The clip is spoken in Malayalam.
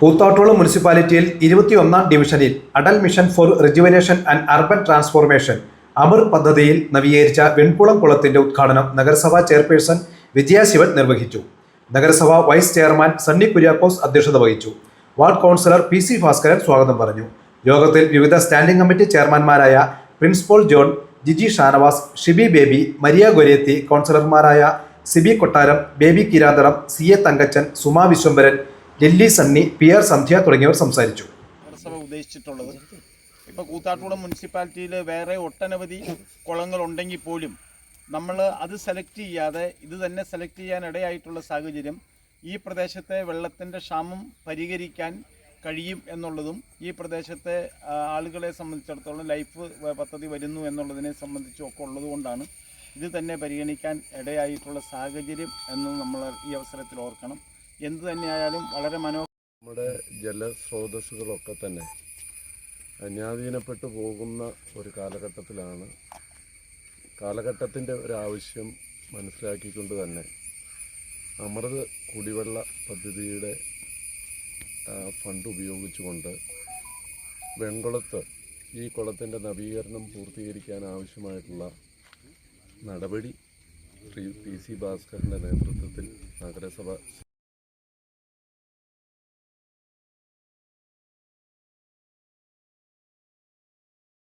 കൂത്താട്ടോളം മുനിസിപ്പാലിറ്റിയിൽ ഇരുപത്തിയൊന്നാം ഡിവിഷനിൽ Atal mission for rejuvenation and urban transformation Amar പദ്ധതിയിൽ നവീകരിച്ച വെൺകുളം കുളത്തിന്റെ ഉദ്ഘാടനം നഗരസഭാ ചെയർപേഴ്സൺ വിജയ നിർവഹിച്ചു. നഗരസഭാ വൈസ് ചെയർമാൻ സണ്ണി കുര്യാക്കോസ് അധ്യക്ഷത വഹിച്ചു. Ward councillor P C Bhaskaran സ്വാഗതം പറഞ്ഞു. യോഗത്തിൽ വിവിധ standing committee ചെയർമാൻമാരായ principal John Jiji Shanavas Shibi Baby Maria Goretti കൗൺസിലർമാരായ Sibi Kottaram Baby Kiranthalam C A Thankachan Suma Viswambharan Lilly Sunny P R Sandhya തുടങ്ങിയവർ സംസാരിച്ചു. നഗരസഭ ഉദ്ദേശിച്ചിട്ടുള്ളത്. ഇപ്പോൾ കൂത്താട്ടുകുളം മുനിസിപ്പാലിറ്റിയിൽ വേറെ ഒട്ടനവധി കുളങ്ങൾ ഉണ്ടെങ്കിൽ പോലും നമ്മൾ അത് സെലക്ട് ചെയ്യാതെ ഇത് തന്നെ സെലക്ട് ചെയ്യാൻ ഇടയായിട്ടുള്ള സാഹചര്യം ഈ പ്രദേശത്തെ വെള്ളത്തിന്റെ ക്ഷാമം പരിഹരിക്കാൻ കഴിയും എന്നുള്ളതും ഈ പ്രദേശത്തെ ആളുകളെ സംബന്ധിച്ചിടത്തോളം ലൈഫ് പദ്ധതി വരുന്നു എന്നുള്ളതിനെ സംബന്ധിച്ചും ഒക്കെ ഉള്ളതുകൊണ്ടാണ് ഇത് തന്നെ പരിഗണിക്കാൻ ഇടയായിട്ടുള്ള സാഹചര്യം എന്ന് നമ്മൾ ഈ അവസരത്തിൽ ഓർക്കണം. എന്തു തന്നെയായാലും വളരെ മനോഹര നമ്മുടെ ജലസ്രോതസ്സുകളൊക്കെ തന്നെ അന്യാധീനപ്പെട്ടു പോകുന്ന ഒരു കാലഘട്ടത്തിലാണ്. കാലഘട്ടത്തിന്റെ ഒരാവശ്യം മനസ്സിലാക്കിക്കൊണ്ട് തന്നെ അമൃത് കുടിവെള്ള പദ്ധതിയുടെ ഫണ്ട് ഉപയോഗിച്ചുകൊണ്ട് വെങ്കുളത്ത് ഈ കുളത്തിന്റെ നവീകരണം പൂർത്തീകരിക്കാൻ ആവശ്യമായിട്ടുള്ള നടപടി ശ്രീ പി സി ഭാസ്കറിന്റെ നേതൃത്വത്തിൽ നഗരസഭ